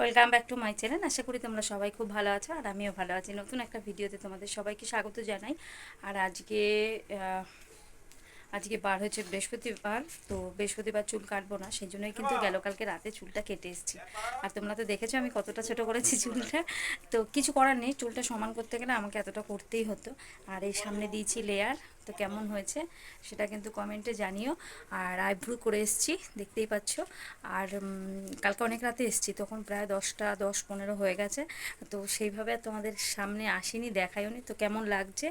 Welcome back to my channel আশা করি তোমরা সবাই খুব ভালো আছো আর আমিও ভালো আছি। নতুন একটা ভিডিওতে তোমাদের সবাইকে স্বাগত জানাই। আর আজকে আজকে বার হয়েছে বৃহস্পতিবার, তো বৃহস্পতিবার চুল কাটবো না সেই জন্যই কিন্তু গেল কালকে রাতে চুলটা কেটে এসেছি। আর তোমরা তো দেখেছ আমি কতটা ছোট করেছি চুলটা। তো কিছু করার নেই, চুলটা সমান করতে গেলে আমাকে এতটা করতেই হতো। আর এই সামনে দিয়েছি লেয়ার তো কেমন হয়েছে সেটা কিন্তু কমেন্টে জানিও। আর আইব্রু করে এসেছি, দেখতেই পাচ্ছ। আর কালকে অনেক রাতে এসেছি, তখন প্রায় দশটা, দশ, পনেরো হয়ে গেছে। তো সেইভাবে তোমাদের সামনে আসিনি, দেখাইওনি। তো কেমন লাগছে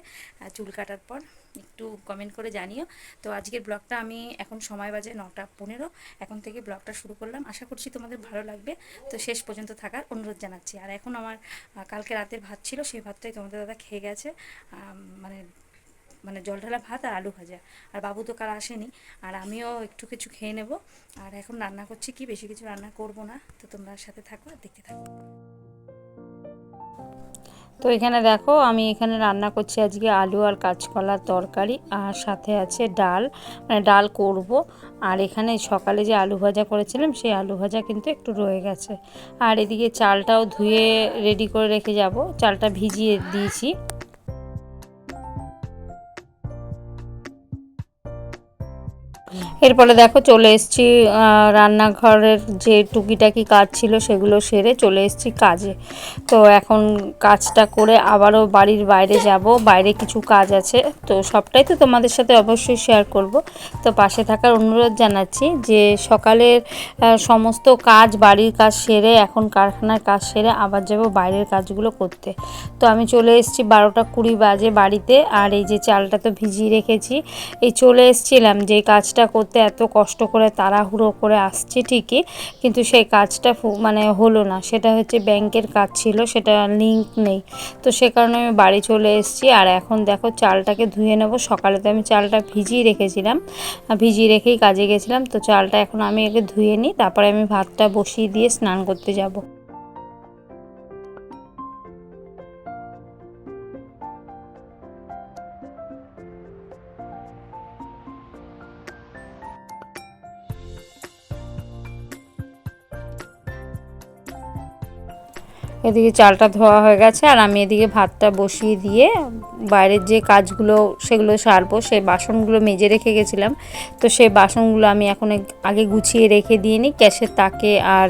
চুল কাটার পর? একটু কমেন্ট করে জানিও। তো আজকের ব্লগটা আমি এখন সময় বাজে নটা পনেরো। এখন থেকে ব্লগটা শুরু করলাম। আশা করছি তোমাদের ভালো লাগবে। তো শেষ পর্যন্ত থাকার অনুরোধ জানাচ্ছি। আর এখন আমার কালকে রাতের ভাত ছিল, সেই ভাতটাই তোমাদের দাদা খেয়ে গেছে। মানে মানে জল ঢালা ভাত আর আলু ভাজা। আর বাবু তো কাল আসেনি। আর আমিও একটু কিছু খেয়ে নেব। আর এখন রান্না করছি কি? বেশি কিছু রান্না করব না। তো তোমরা সাথে থাকো আর দেখতে থাকো। তো এখানে দেখো, আমি এখানে রান্না করছি আজকে আলু আর কাঁচকলার তরকারি, আর সাথে আছে ডাল মানে ডাল করব। আর এখানে সকালে যে আলু ভাজা করেছিলাম, সেই আলু ভাজা কিন্তু একটু রয়ে গেছে। আর এদিকে চালটাও ধুয়ে রেডি করে রেখে যাব। চালটা ভিজিয়ে দিয়েছি। এরপরে দেখো চলে এসেছি রান্নাঘরের যে টুকিটাকি কাজ ছিল সেগুলো সেরে চলে এসেছি কাজে। তো এখন কাজটা করে আবারও বাড়ির বাইরে যাব, বাইরে কিছু কাজ আছে। তো সবটাই তো তোমাদের সাথে অবশ্যই শেয়ার করব। তো পাশে থাকার অনুরোধ জানাচ্ছি যে সকালের সমস্ত কাজ, বাড়ির কাজ সেরে, এখন কারখানার কাজ সেরে আবার যাব বাইরের কাজগুলো করতে। তো আমি চলে এসেছি বারোটা কুড়ি বাজে বাড়িতে, আর এই যে চালটা তো ভিজিয়ে রেখেছি, এই চলে এসেছিলাম যে কাজটা করতে এত কষ্ট করে তাড়াহুড়ো করে আসছি ঠিকই, কিন্তু সেই কাজটা মানে হলো না। সেটা হচ্ছে ব্যাংকের কাজ ছিল, সেটা লিঙ্ক নেই। তো সে কারণে আমি বাড়ি চলে এসেছি। আর এখন দেখো চালটাকে ধুয়ে নেব। সকালে তো আমি চালটা ভিজিয়ে রেখেছিলাম। ভিজিয়ে রেখেই কাজে গেছিলাম। তো চালটা এখন আমি আগে ধুয়ে নিই, তারপরে আমি ভাতটা বসিয়ে দিয়ে স্নান করতে যাব। এদিকে চালটা ধোয়া হয়ে গেছে আর আমি এদিকে ভাতটা বসিয়ে দিয়ে বাইরের যে কাজগুলো সেগুলো সারবো, সেই বাসনগুলো মেজে রেখে গেছিলাম। তো সেই বাসনগুলো আমি এখন আগে গুছিয়ে রেখে দিয়ে নিই গ্যাসের তাকে আর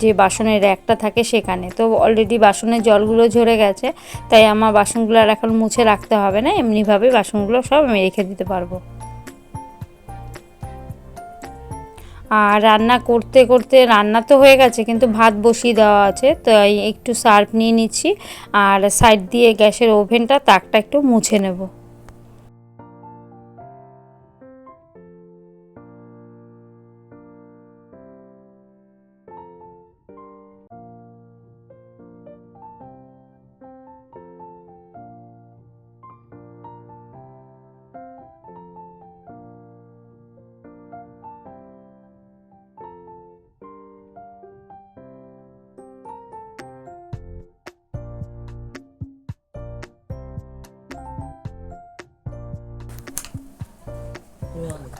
যে বাসনের র্যাকটা থাকে সেখানে। তো অলরেডি বাসনের জলগুলো ঝরে গেছে, তাই আমার বাসনগুলো আর এখন মুছে রাখতে হবে না এমনিভাবে বাসনগুলো সব আমি রেখে দিতে পারব। আর রান্না করতে করতে রান্না তো হয়ে গেছে, কিন্তু ভাত বসিয়ে দেওয়া আছে, তাই একটু সার্ফ নিয়ে নিচ্ছি। আর সাইড দিয়ে গ্যাসের ওভেনটা, তাকটা একটু মুছে নেব।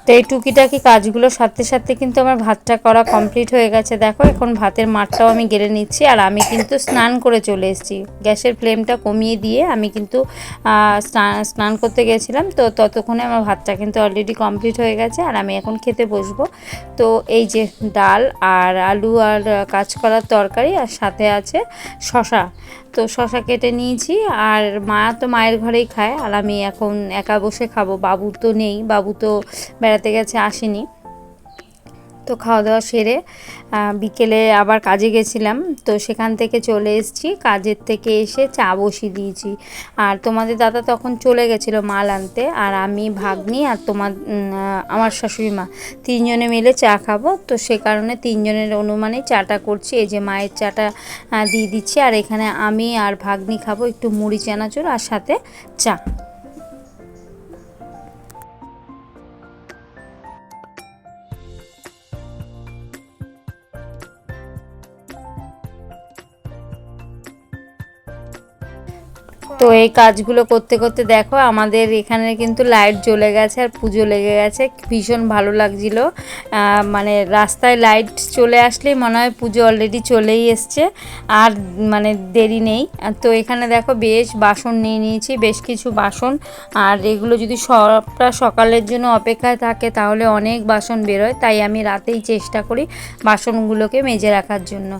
তো এই টুকিটাকি কাজগুলো সাথে সাথে কিন্তু আমার ভাতটা করা কমপ্লিট হয়ে গেছে। দেখো এখন ভাতের মাঠটাও আমি গেড়ে নিচ্ছি আর আমি কিন্তু স্নান করে চলে এসেছি। গ্যাসের ফ্লেমটা কমিয়ে দিয়ে আমি কিন্তু স্নান করতে গেছিলাম। তো ততক্ষণে আমার ভাতটা কিন্তু অলরেডি কমপ্লিট হয়ে গেছে আর আমি এখন খেতে বসবো। তো এই যে ডাল আর আলু আর আহ, কাঁচকলার তরকারি আর সাথে আছে শশা তো শশা কেটে নিয়েছি আর মা তো মায়ের ঘরেই খায় আর আমি এখন একা বসে খাব। বাবু তো নেই, বাবু তো বেড়াতে গেছে, আসেনি। তো খাওয়া দাওয়া সেরে বিকেলে আবার কাজে গেছিলাম। তো সেখান থেকে চলে এসেছি। কাজের থেকে এসে চা বসিয়ে দিয়েছি। আর তোমাদের দাদা তখন চলে গেছিল মাল আনতে। আর আমি, ভাগ্নি আর তোমার আমার শাশুড়ি মা তিনজনে মিলে চা খাব। তো সে কারণে তিনজনের অনুমানে চাটা করছি। এই যে মায়ের চাটা দিয়ে দিচ্ছি। আর এখানে আমি আর ভাগ্নি খাব একটু মুড়ি, চানাচুর আর সাথে চা। তো এই কাজগুলো করতে করতে দেখো আমাদের এখানে কিন্তু লাইট জ্বলে গেছে আর পুজো লেগে গেছে। ভীষণ ভালো লাগছিল। মানে রাস্তায় লাইট চলে আসলেই মনে হয় পুজো অলরেডি চলেই এসছে আর মানে দেরি নেই। তো এখানে দেখো বেশ বাসন নিয়ে নিয়েছি, বেশ কিছু বাসন। আর এগুলো যদি সবটা সকালের জন্য অপেক্ষায় থাকে তাহলে অনেক বাসন বেরোয়। তাই আমি রাতেই চেষ্টা করি বাসনগুলোকে মেজে রাখার জন্য।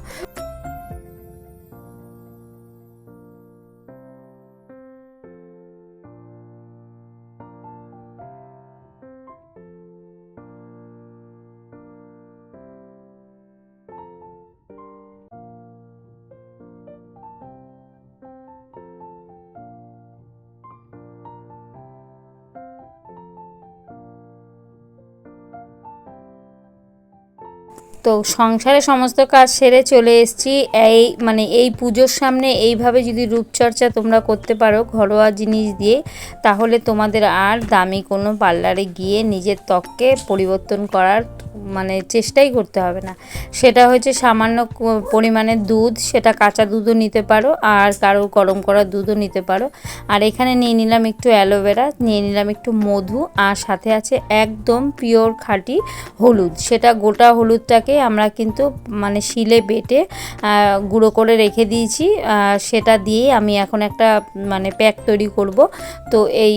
তো সংসারে সমস্ত কাজ সেরে চলে এসছি। এই মানে এই পুজোর সামনে এইভাবে যদি রূপচর্চা তোমরা করতে পারো ঘরোয়া জিনিস দিয়ে, তাহলে তোমাদের আর দামি কোনো পার্লারে গিয়ে নিজের ত্বককে পরিবর্তন করার মানে চেষ্টাই করতে হবে না। সেটা হচ্ছে সামান্য পরিমাণে দুধ, সেটা কাঁচা দুধও নিতে পারো আর কারও গরম করা দুধও নিতে পারো। আর এখানে নিয়ে নিলাম একটু অ্যালোভেরা, নিয়ে নিলাম একটু মধু আর সাথে আছে একদম পিওর খাঁটি হলুদ। সেটা গোটা হলুদটাকে আমরা কিন্তু মানে শিলে বেটে গুঁড়ো করে রেখে দিয়েছি। সেটা দিয়ে আমি এখন একটা মানে প্যাক তৈরি করব। তো এই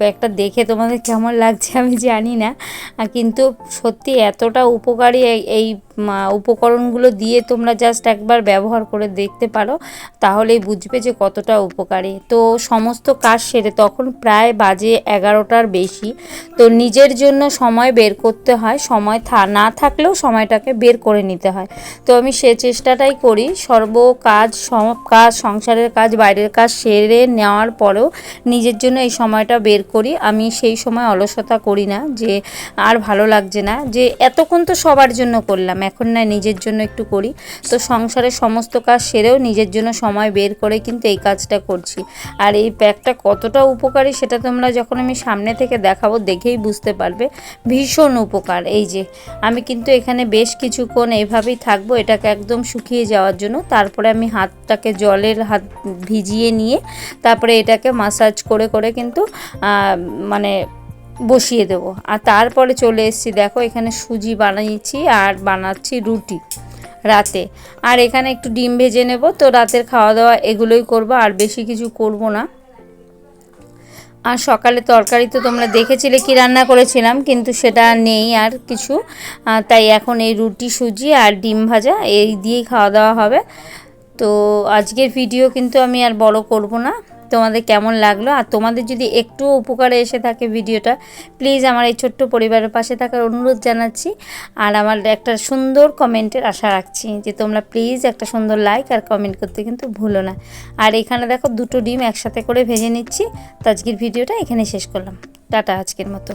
প্যাকটা দেখে তোমাদের কেমন লাগছে আমি জানি না। কিন্তু সত্যি এতটা উপকারী এই- উপকরণগুলো দিয়ে তোমরা জাস্ট একবার ব্যবহার করে দেখতে পারো, তাহলেই বুঝবে যে কতটা উপকারী। তো সমস্ত কাজ সেরে তখন প্রায় বাজে এগারোটার বেশি। তো নিজের জন্য সময় বের করতে হয়, সময় থা- না থাকলেও সময়টাকে বের করে নিতে হয়। তো আমি সে চেষ্টাটাই করি, সর্ব কাজ সব কাজ, সংসারের কাজ, বাইরের কাজ সেরে নেওয়ার পরেও নিজের জন্য এই সময়টা বের করি। আমি সেই সময় অলসতা করি না যে আর ভালো লাগছে না, যে এতক্ষণ তো সবার জন্য করলাম এখন না নিজের জন্য একটু করি। তো সংসারের সমস্ত কাজ সেরেও নিজের জন্য সময় বের করে কিন্তু এই কাজটা করছি। আর এই প্যাকটা কতটা উপকারী সেটা তোমরা যখন আমি সামনে থেকে দেখাবো দেখেই বুঝতে পারবে। ভীষণ উপকার। এই যে, আমি কিন্তু এখানে বেশ কিছুক্ষণ এভাবেই থাকব, এটাকে একদম শুকিয়ে যাওয়ার জন্য। তারপরে আমি হাতটাকে জলের হাত ভিজিয়ে নিয়ে তারপরে এটাকে মাসাজ করে করে কিন্তু মানে বসিয়ে দেবো। আর তারপরে চলে এসেছি, দেখো এখানে সুজি বানিয়েছি আর বানাচ্ছি রুটি রাতে। আর এখানে একটু ডিম ভেজে নেব, তো রাতের খাওয়া দাওয়া এগুলোই করব, আর বেশি কিছু করব না। আর সকালে তরকারি তো তোমরা দেখেছিলে কি রান্না করেছিলাম, কিন্তু সেটা নেই আর কিছু। তাই এখন এই রুটি, সুজি আর ডিম ভাজা এই দিয়েই খাওয়া দাওয়া হবে। তো আজকের ভিডিও কিন্তু আমি আর বড় করব না। তোমাদের কেমন লাগল? আর তোমাদের যদি একটু উপকারে এসে থাকে ভিডিওটা প্লিজ আমার এই ছোট্ট পরিবারের পাশে থাকার অনুরোধ জানাচ্ছি। আর আমার একটা সুন্দর কমেন্টের আশা রাখছি যে তোমরা প্লিজ একটা সুন্দর লাইক আর কমেন্ট করতে কিন্তু ভুলো না। আর এখানে দেখো দুটো ডিম একসাথে করে ভেজে নিচ্ছি। তো আজকের ভিডিওটা এখানে শেষ করলাম। টাটা আজকের মতো।